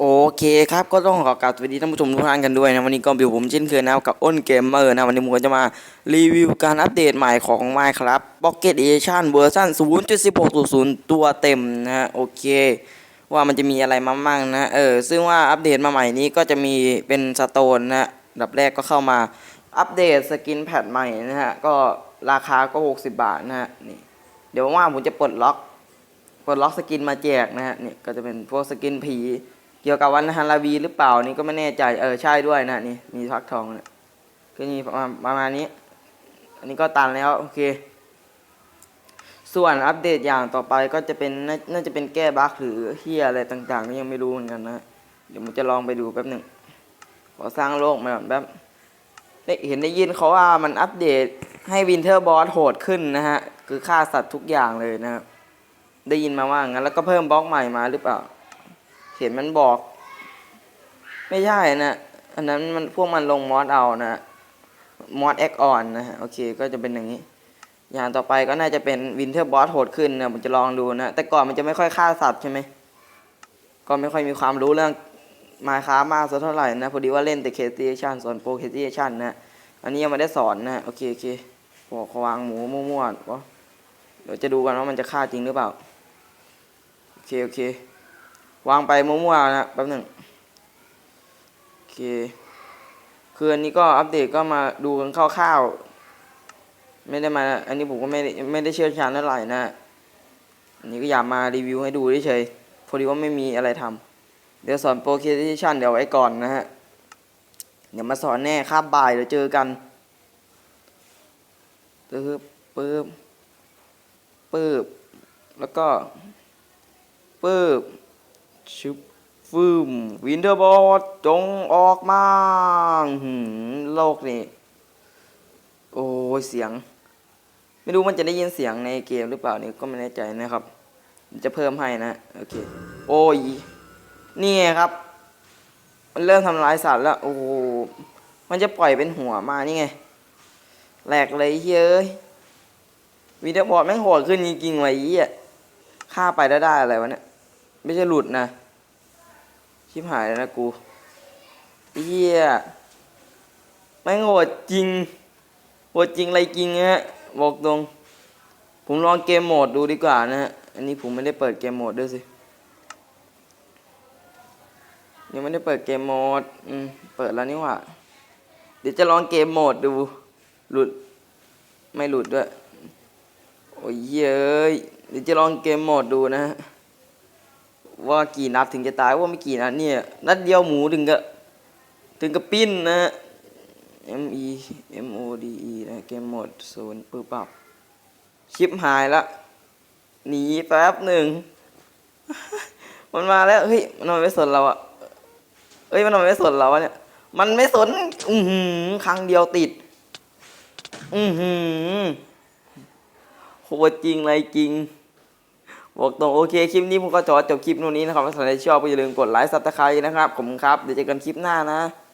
โอเคครับก็ต้องขอกราบสวัสดีท่านผู้ชมทุกท่านกันด้วยนะวันนี้ก็อยู่ผมเช่นเคยนะครับกับอ้นเกมเมอร์นะวันนี้ผมก็จะมารีวิวการอัปเดตใหม่ของ Minecraft Pocket Edition เวอร์ชัน0.16.0 ตัวเต็มนะฮะโอเค ว่ามันจะมีอะไรมามั่งนะเออซึ่งว่าอัปเดตมาใหม่นี้ก็จะมีเป็นสโตนนะฮะดับแรกก็เข้ามาอัปเดตสกินแพดใหม่นะฮะก็ราคาก็ 60 บาทนะฮะนี่เดี๋ยวว่าผมจะปลดล็อกปลดล็อกสกินมาแจกนะฮะนี่ก็จะเป็นพวกสกินผี เกี่ยวกับวันฮาราวีหรือเปล่านี่ก็ไม่แน่ใจเออใช่ด้วยนะนี่มีพักทองนะก็มีประมาณประมาณนี้ อันนี้ก็ตันแล้วโอเค ส่วนอัปเดตอย่างต่อไปก็จะเป็นน่าน่าจะเป็นแก้บั๊กหรือเฮียอะไรต่างๆนี่ยังไม่รู้เหมือนกันนะเดี๋ยวผมจะลองไปดูแป๊บหนึ่งขอสร้างโลกมาก่อนแป๊บได้เห็นได้ยินเขาว่ามันอัปเดตให้วินเทอร์บอสโหดขึ้นนะฮะ คือฆ่าสัตว์ทุกอย่างเลยนะครับได้ยินมาว่างั้นแล้วก็เพิ่มบล็อกใหม่มาหรือเปล่า เห็นมันบอก ไม่ใช่นะอันนั้นมันพวกมันลงมอสเอานะมอสแอคออนนะฮะโอเคก็จะเป็นอย่างนี้ อย่างต่อไปก็น่าจะเป็นวินเทอร์บอสโหดขึ้นนะผมจะลองดูนะ แต่ก่อนมันจะไม่ค่อยฆ่าสัตว์ใช่ไหมก็ไม่ค่อยมีความรู้เรื่องมาค้ามากสักเท่าไหร่นะพอดีว่าเล่นแต่เคสตีชันสอนโปรเคสตีชันนะอันนี้ยังไม่ได้สอนนะโอเคโอเคบอกวางหมูมั่วๆวะเดี๋ยวจะดูกันว่ามันจะฆ่าจริงหรือเปล่าโอเคโอเค วางไปมั่วๆนะแป๊บหนึ่งโอเคคืออันนี้ก็อัปเดตก็มาดูกันคร่าวๆไม่ได้มา อันนี้ผมก็ไม่ได้ไม่ได้เชี่ยวชาญเท่าไหร่นะอันนี้ก็อยากมารีวิวให้ดูเฉยๆพอดีว่าไม่มีอะไรทำเดี๋ยวสอนโปรเคชั่นเดี๋ยวไว้ก่อนนะฮะเดี๋ยวมาสอนแน่คาบบ่ายเดี๋ยวเจอกันปึ๊บปึ๊บปึ๊บแล้วก็ปึ๊บ ชุบฟืมวินเทอร์บอลจงออกมาโลกนี่ โอ้ยเสียง ไม่รู้มันจะได้ยินเสียงในเกมหรือเปล่านี่ก็ไม่แน่ใจนะครับ จะเพิ่มให้นะ โอเค โอ้ย นี่ครับ มันเริ่มทำร้ายสัตว์แล้ว โอ้มันจะปล่อยเป็นหัวมานี่ไง แหลกเลยเฮ้ยวินเทอร์บอลแม่งโหดขึ้นจริงๆว่ะไอ้เหี้ยฆ่าไปได้ได้อะไรวะเนี่ย ไม่ใช่หลุดนะ ชิบหายแล้วนะกูเฮียไม่งโหดจริงโหดจริงอะไรจริงฮะบอกตรง ผมลองเกมโหมดดูดีกว่านะฮะ อันนี้ผมไม่ได้เปิดเกมโหมดด้วยสิ ยังไม่ได้เปิดเกมโหมด อืม เปิดแล้วนี่หว่า เดี๋ยวจะลองเกมโหมดดู หลุด ไม่หลุดด้วย โอ้ยเย้ยเดี๋ยวจะลองเกมโหมดดูนะฮะ ว่ากี่นัดถึงจะตายว่าไม่กี่นัดเนี่ยนัดเดียวหมูถึงกับถึงกับปิ้นนะ M E M O D E นะเกมหมดศูนย์ปื้ปับชิปหายละหนีแป๊บหนึ่งมันมาแล้วเฮ้ยมันไม่สนเราอะเฮ้ยมันไม่สนเราอะเนี่ย มันไม่สนอือหือครั้งเดียวติด อือหือโหดจริงอะไรจริง บอกตรงโอเคคลิปนี้ผมก็จอจบคลิปนู่นนี้นะครับถ้าใครชอบก็อย่าลืมกดไลค์ซับสไครต์นะครับผมครับเดี๋ยวเจอกันคลิปหน้านะ